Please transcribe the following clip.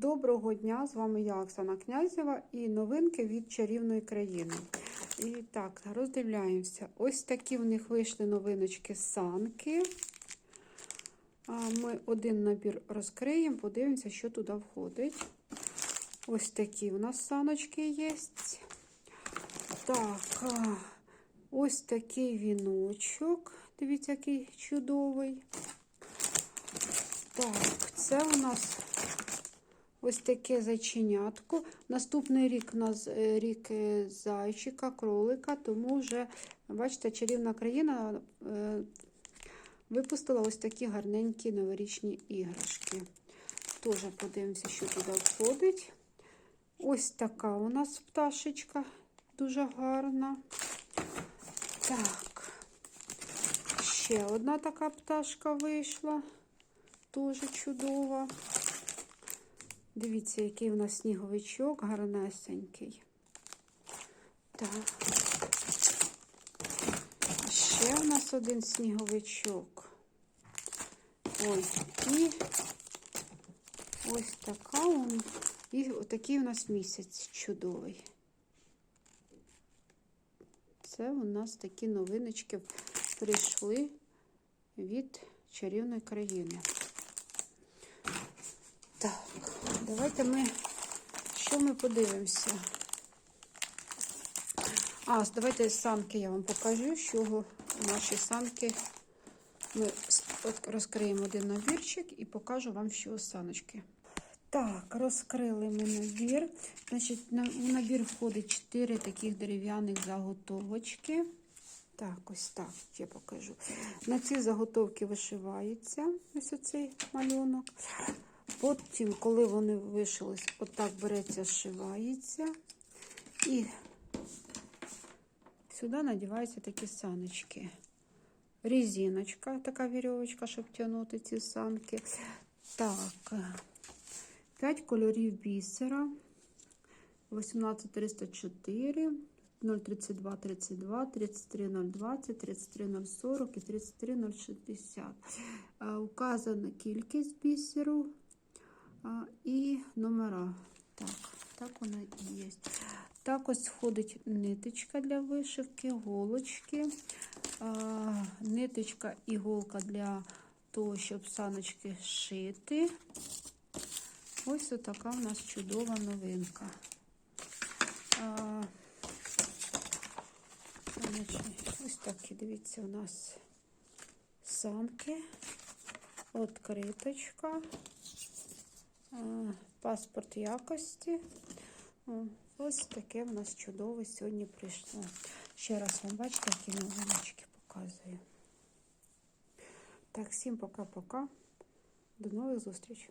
Доброго дня! З вами я, Оксана Князєва, і новинки від чарівної країни. І так, роздивляємося. Ось такі в них вийшли новиночки санки. Ми один набір розкриємо, подивимося, що туди входить. Ось такі у нас саночки є. Так, ось такий віночок. Дивіться, який чудовий. Так, це у нас ось таке зайченятко. Наступний рік у нас е, рік е, зайчика, кролика, тому вже, бачите, чарівна країна е, випустила ось такі гарненькі новорічні іграшки. Теж подивимося, що туди входить. Ось така у нас пташечка, дуже гарна. Так, ще одна така пташка вийшла. Дуже чудова. Дивіться, який у нас сніговичок гарнесенький. Так. Ще у нас один сніговичок. Ой, і ось така он. І такий у нас місяць чудовий. Це у нас такі новиночки прийшли від чарівної країни. Так, давайте ми, що ми подивимося? А, давайте санки я вам покажу, з чого наші санки. Ми розкриємо один набірчик і покажу вам, що саночки. Так, розкрили ми набір. Значить, у набір входить 4 таких дерев'яних заготовочки. Так, ось так, я покажу. На ці заготовки вишивається ось оцей малюнок. Потім, коли вони вишились, отак береться, зшивається. І сюди надіваються такі саночки. Резиночка, така вірьовочка, щоб тягнути ці санки. Так, 5 кольорів бісера. 18304, 032 32, 33 020, 33 040 і 33 060. Указана кількість бісеру і номера. Так, так вона і є. Так ось входить ниточка для вишивки, голочки, ниточка, іголка для того, щоб саночки шити. Ось така у нас чудова новинка. Ось такі, дивіться, у нас санки, откриточка паспорт якості. Ось таке в нас чудове сьогодні прийшло. Ще раз вам бачите, які новиночки показую. Так, всім пока-пока. До нових зустрічей.